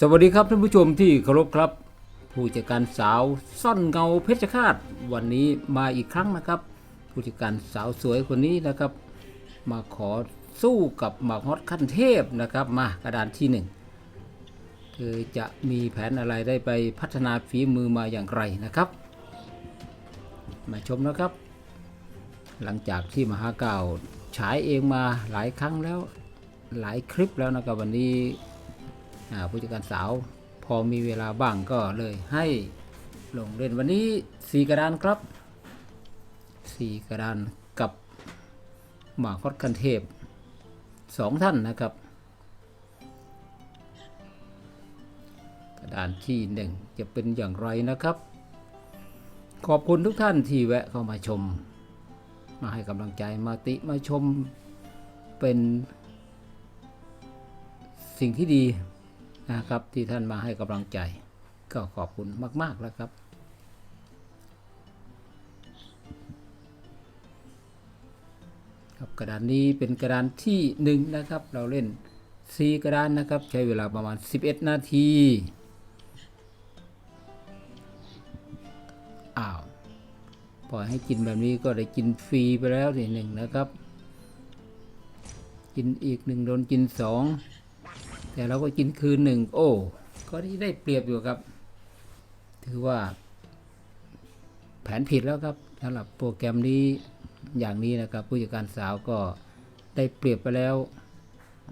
สวัสดีครับท่านผู้ชมที่เคารพครับ ผู้จัดการสาวซ่อนเงาเพชรฆาตวันนี้มาอีกครั้งนะครับ ผู้จัดการสาวสวยคนนี้นะครับ มาขอสู้กับหมากฮอตขั้นเทพนะครับมากระดานที่หนึ่งเธอจะมีแผนอะไรได้ไปพัฒนาฝีมือมาอย่างไรนะครับ มาชมนะครับ หลังจากที่มหาเก่าฉายเองมาหลายครั้งแล้วหลายคลิปแล้วนะครับวันนี้ ผู้จัดการสาว พอมีเวลาบ้างก็เลยให้ลงเล่นวันนี้สีกระดานครับสีกระดานกับหมาคอดคันเทพสองท่านนะครับ กระดานที่หนึ่งจะเป็นอย่างไรนะครับ ขอบคุณทุกท่านที่แวะเข้ามาชม มาให้กำลังใจมาติมาชมเป็นสิ่งที่ดี นะครับ ที่ท่านมาให้กำลังใจ ก็ขอบคุณมาก ๆ แล้วครับ ครับกระดานนี้เป็นกระดานที่หนึ่งนะครับ เราเล่นสี่กระดานนะครับ ใช้เวลาประมาณ 11 นาทีอ้าวปล่อยให้กินแบบนี้ก็ได้กินฟรีไปแล้วทีหนึ่งนะครับ กินอีกหนึ่งโดนกินสอง แต่เราก็กินคืนหนึ่งโอ้ก็ที่ได้เปรียบอยู่ครับ ถือว่าแผนผิดแล้วครับสำหรับโปรแกรมนี้อย่างนี้นะครับ ผู้จัดการสาวก็ได้เปรียบไปแล้ว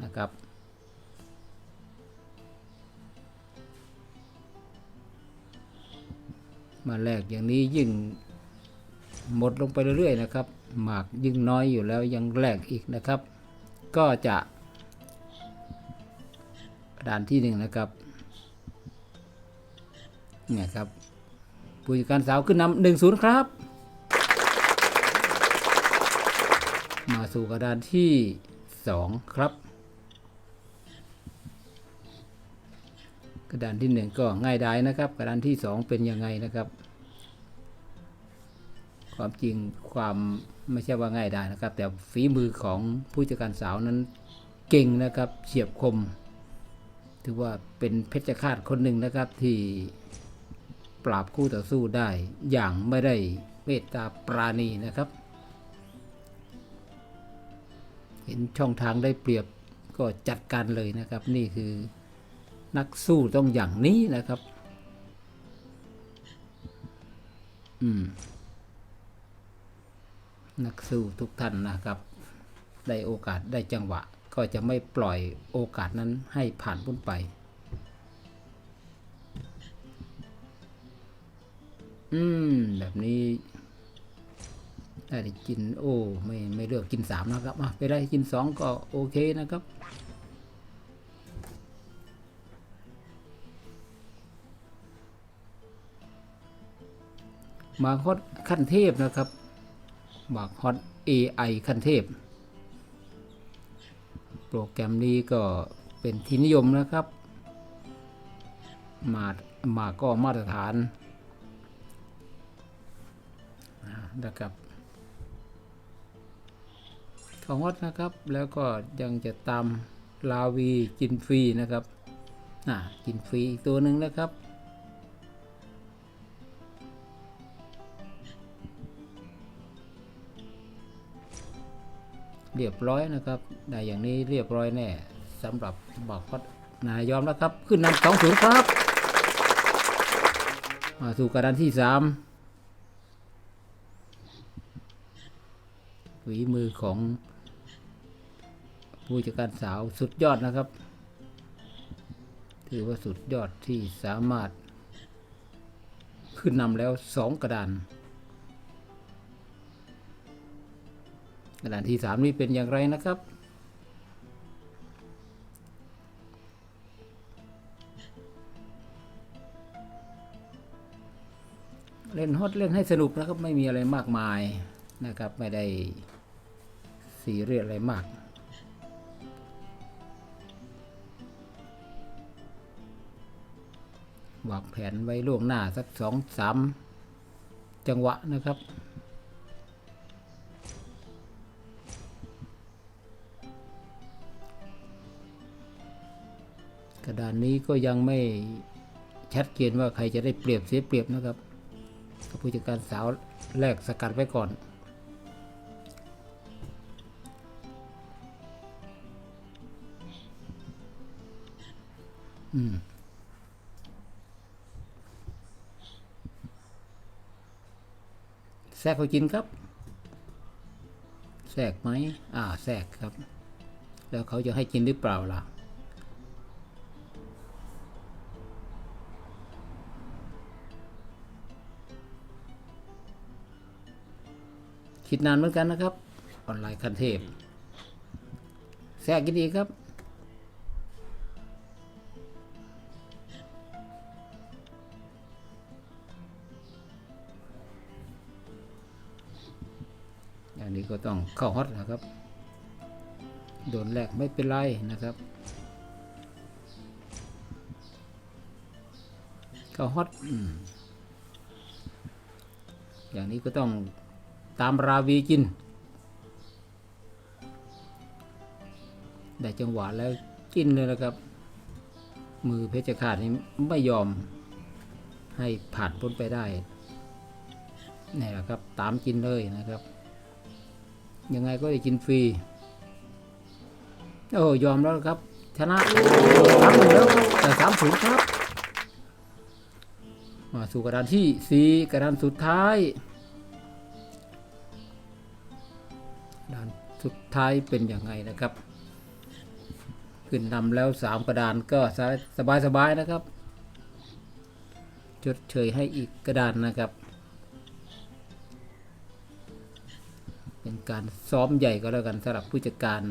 นะครับ มาแลกอย่างนี้ยิ่งหมดลงไปเรื่อยๆนะครับ หมากยิ่งน้อยอยู่แล้วยังแลกอีกนะครับ ก็จะ ด่านที่หนึ่งนะครับเนี่ยครับผู้จัดการสาวขึ้นนำหนึ่งศูนย์ครับ มาสู่กระดานที่สองครับ กระดานที่หนึ่งก็ง่ายดายนะครับ กระดานที่สองเป็นยังไงนะครับ ความจริงความไม่ใช่ว่าง่ายดายนะครับ แต่ฝีมือของผู้จัดการสาวนั้นเก่งนะครับเฉียบคม ถือว่าเป็นเพชฌฆาตคนหนึ่งนะครับที่ปราบคู่ต่อสู้ได้อย่างไม่ได้เมตตาปราณีนะครับ เห็นช่องทางได้เปรียบก็จัดการเลยนะครับ นี่คือนักสู้ต้องอย่างนี้นะครับ อืม นักสู้ทุกท่านนะครับ ได้โอกาสได้จังหวะ ก็จะไม่ปล่อยโอกาสนั้นให้ผ่านพ้นไปอืมแบบนี้ได้กินโอ้ไม่ไม่เลือกกินสามนะครับอะไปได้กินสองก็โอเคนะครับมาฮอตขั้นเทพนะครับมาฮอต AI ขั้นเทพ รแกรมนี้ก็เป็นที่นิยมนะครับ มามาก็มาตรฐานนะครับของวัดนะครับแล้วก็ยังจะตามลาวีกินฟรีนะครับอ่ากินฟรีอีกตัวหนึ่งนะครับ เรียบร้อยนะครับ ได้อย่างนี้เรียบร้อยแน่สำหรับบอกพัดนายยอมแล้วครับ ขึ้นนำสองศูนย์ครับมาสู่กระดานที่สามฝีมือของผู้จัดการสาวสุดยอดนะครับ ถือว่าสุดยอดที่สามารถขึ้นนำแล้วสองกระดาน กระดานที่สามนี้เป็นอย่างไรนะครับ เล่นฮอตเล่นให้สนุกนะครับ ไม่มีอะไรมากมายนะครับ ไม่ได้สีเรียสอะไรมากวางแผนไว้ล่วงหน้าสักสองสามจังหวะนะครับ กระดานนี้ก็ยังไม่ชัดเจนว่าใครจะได้เปรียบเสียเปรียบนะครับผู้จัดการสาวแรกสกัดไว้ก่อน อืมแทรกเขากินครับแทรกไหมอ่าแทรกครับ แล้วเขาจะให้กินหรือเปล่าล่ะ คิดนานเหมือนกันนะครับ ออนไลน์คันเทพแทรกกินดีครับอย่างนี้ก็ต้องเข้าฮอตนะครับ โดนแรกไม่เป็นไรนะครับเข้าฮอตอย่างนี้ก็ต้อง ตามราวีกิน ได้จังหวะแล้วกินเลยนะครับ มือเพชรขาดนี่ไม่ยอมให้ผ่านพ้นไปได้นี่แหละครับตามกินเลยนะครับ ยังไงก็ได้กินฟรี โอ้ยอมแล้วครับ ชนะสามหนึ่งแล้วแต่สามศูนย์ครับ มาสู่กระดานที่สี่กระดานสุดท้าย สุดท้ายเป็นยังไงนะครับ ขึ้นนำแล้วสามกระดานก็สบายสบายๆนะครับชดเชยให้อีกกระดานนะครับ เป็นการซ้อมใหญ่ก็แล้วกันสำหรับผู้จัดการ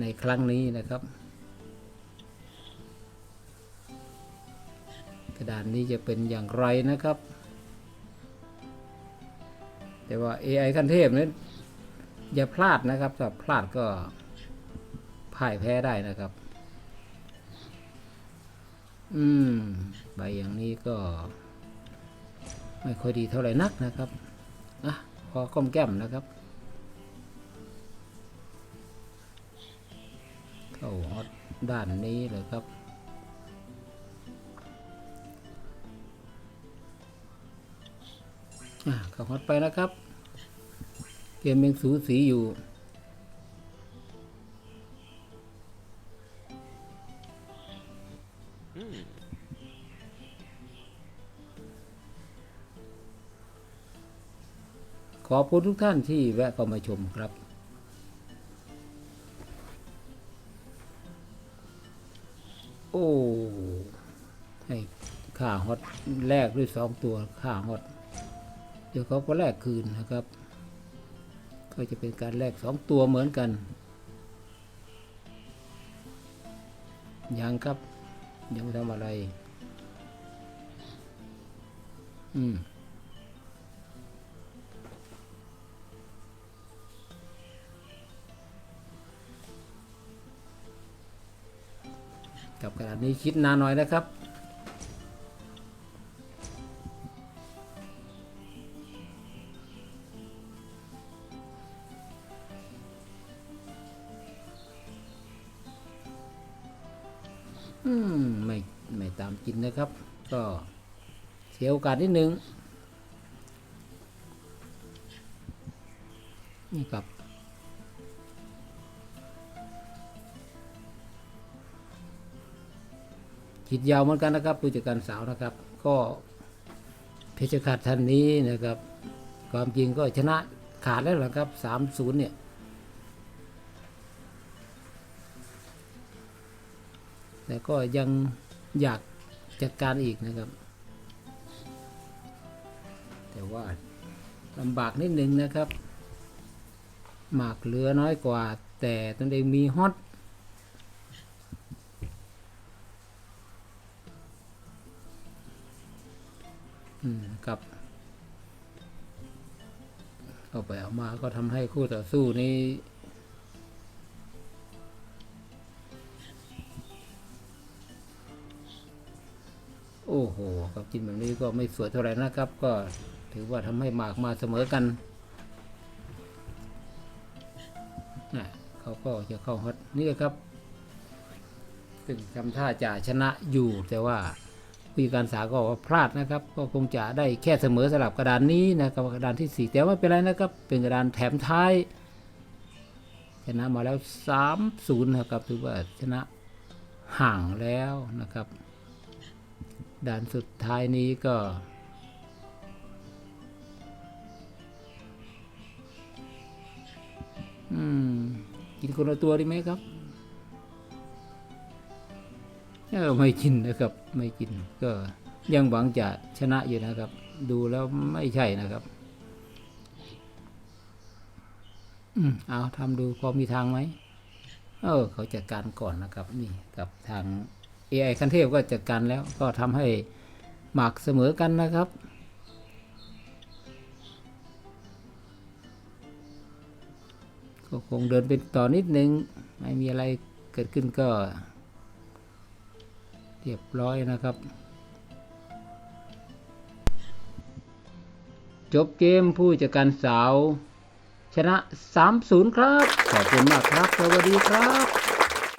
ในครั้งนี้นะครับ กระดานนี้จะเป็นอย่างไรนะครับ แต่ว่า AI ขั้นเทพนั้น อย่าพลาดนะครับ ถ้าพลาดก็พ่ายแพ้ได้นะครับ อืม ใบอย่างนี้ก็ ไม่ค่อยดีเท่าไหร่นักนะครับอะพอก้มแก้มนะครับ เข้าฮอตด้านนี้เลยครับอะเข้าฮอตไปนะครับ มยังสูสีอยู่ ขอบคุณทุกท่านที่แวะเข้ามาชมครับโอ้ให้ค่าฮอตแลกด้วยสองตัวค่าฮอต เดี๋ยวเขาก็แลกคืนนะครับ ก็จะเป็นการแลกสองตัวเหมือนกันยังครับยังไม่ทำอะไร อืมกับกระดาษนี้คิดนานหน่อยนะครับ ไม่ไม่ตามกินนะครับ ก็เสียโอกาสนิดนึงนี่ครับคิดยาวเหมือนกันนะครับผู้จัดการสาวนะครับ ก็เพชรขาดท่านนี้นะครับ ความจริงก็ชนะขาดแล้วล่ะครับสามศูนย์เนี่ย แต่ก็ยังอยากจัดการอีกนะครับ แต่ว่าลำบากนิดนึงนะครับหมากเหลือน้อยกว่า แต่ตนเองมีฮอตอืมครับเอาไปเอามาก็ทำให้คู่ต่อสู้นี้ โอ้โหกับกินแบบนี้ก็ไม่สวยเท่าไหร่นะครับ ก็ถือว่าทำให้หมากมาเสมอกันนะเขาก็จะเข้าฮอตนี่ครับซึ่งทำท่าจะชนะอยู่แต่ว่าผู้การสาก็บอกว่าพลาดนะครับ ก็คงจะได้แค่เสมอสลับกระดานนี้นะครับกระดานที่สี่แต่ว่าไม่เป็นไรนะครับ เป็นกระดานแถมท้ายชนะมาแล้ว3 0นะครับถือว่าชนะห่างแล้วนะครับ ด่านสุดท้ายนี้ก็ อืม กินคนละตัวดีไหมครับเออไม่กินนะครับ ไม่กินก็ยังหวังจะชนะอยู่นะครับ ดูแล้วไม่ใช่นะครับ อืมเอาทำดูพอมีทางไหมเออ เขาจัดการก่อนนะครับ นี่กับทาง AI คันเทพก็จัดการแล้วก็ทำให้หมากเสมอกันนะครับ ก็คงเดินเป็นต่อนิดนึง ไม่มีอะไรเกิดขึ้นก็ เรียบร้อยนะครับ จบเกมผู้จัดการสาว ชนะ 3-0 ครับ ขอบคุณมากครับ สวัสดีครับ